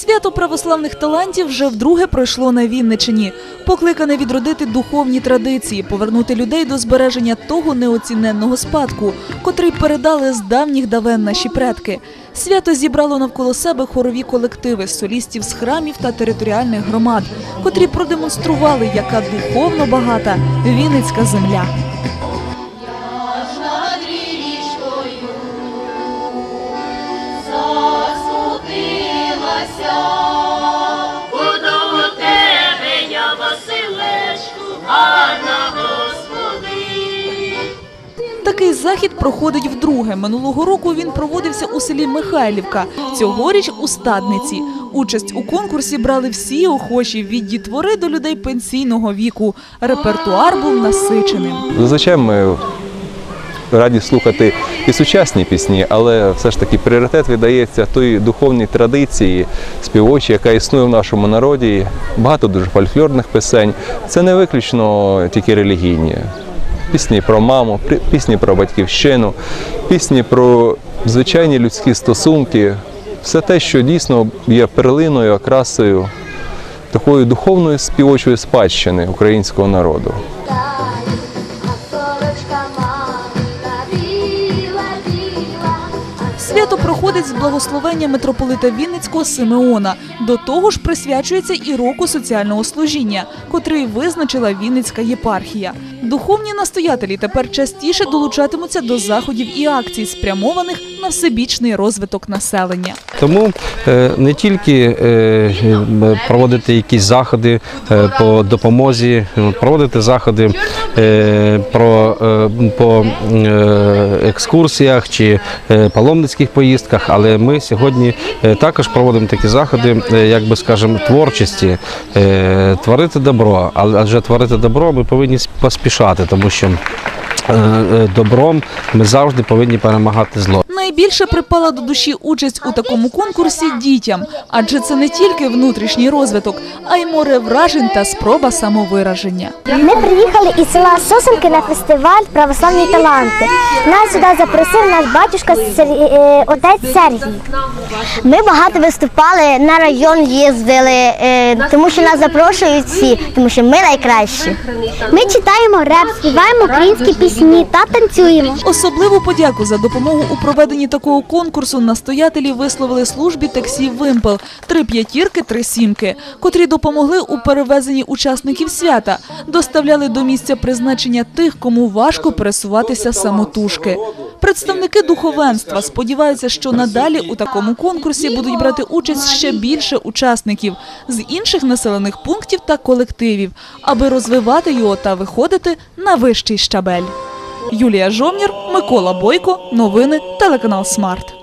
Свято православних талантів вже вдруге пройшло на Вінничині. Покликане відродити духовні традиції, повернути людей до збереження того неоціненного спадку, котрий передали з давніх давен наші предки. Свято зібрало навколо себе хорові колективи солістів з храмів та територіальних громад, котрі продемонстрували, яка духовно багата Вінницька земля. Засмутилася. Буду у тебе, я Василечку, гарна Господи. Такий захід проходить вдруге. Минулого року він проводився у селі Михайлівка. Цьогоріч у стадниці. Участь у конкурсі брали всі охочі від дітвори до людей пенсійного віку. Репертуар був насиченим. Зазвичай ми раді слухати і сучасні пісні, але все ж таки пріоритет віддається той духовній традиції співочій, яка існує в нашому народі. Багато дуже фольклорних пісень. Це не виключно тільки релігійні. Пісні про маму, пі- пісні про батьківщину, пісні про звичайні людські стосунки. Все те, що дійсно є перлиною, окрасою такої духовної співочої спадщини українського народу. Свято проходить з благословення митрополита Вінницького Симеона. До того ж присвячується і року соціального служіння, котрий визначила Вінницька єпархія. Духовні настоятелі тепер частіше долучатимуться до заходів і акцій, спрямованих на всебічний розвиток населення. Тому е, не тільки е, е, проводити якісь заходи по допомозі, проводити заходи про, по екскурсіях чи е, паломницьких поїздках, але ми сьогодні е, також проводимо такі заходи, е, як би скажемо, творчості, е, творити добро. Адже творити добро ми повинні поспішати, тому що добром ми завжди повинні перемагати зло. Найбільше припала до душі участь у такому конкурсі дітям, адже це не тільки внутрішній розвиток, а й море вражень та спроба самовираження. Ми приїхали із села Сосенки на фестиваль Православні таланти. Нас сюди запросив наш батюшка е, отець Сергій. Ми багато виступали, на район їздили, е, тому що нас запрошують всі, тому що ми найкращі. Ми читаємо реп, співаємо українські пісні та танцюємо. Особливу подяку за допомогу у проведенні такого конкурсу настоятелі висловили службі таксі Вимпел три п'ятірки, три сімки, котрі допомогли у перевезенні учасників свята, доставляли до місця призначення тих, кому важко пересуватися самотужки. Представники духовенства сподіваються, що надалі у такому конкурсі будуть брати участь ще більше учасників з інших населених пунктів та колективів, аби розвивати його та виходити на вищий щабель. Юлія Жовнір, Микола Бойко. Новини телеканал Смарт.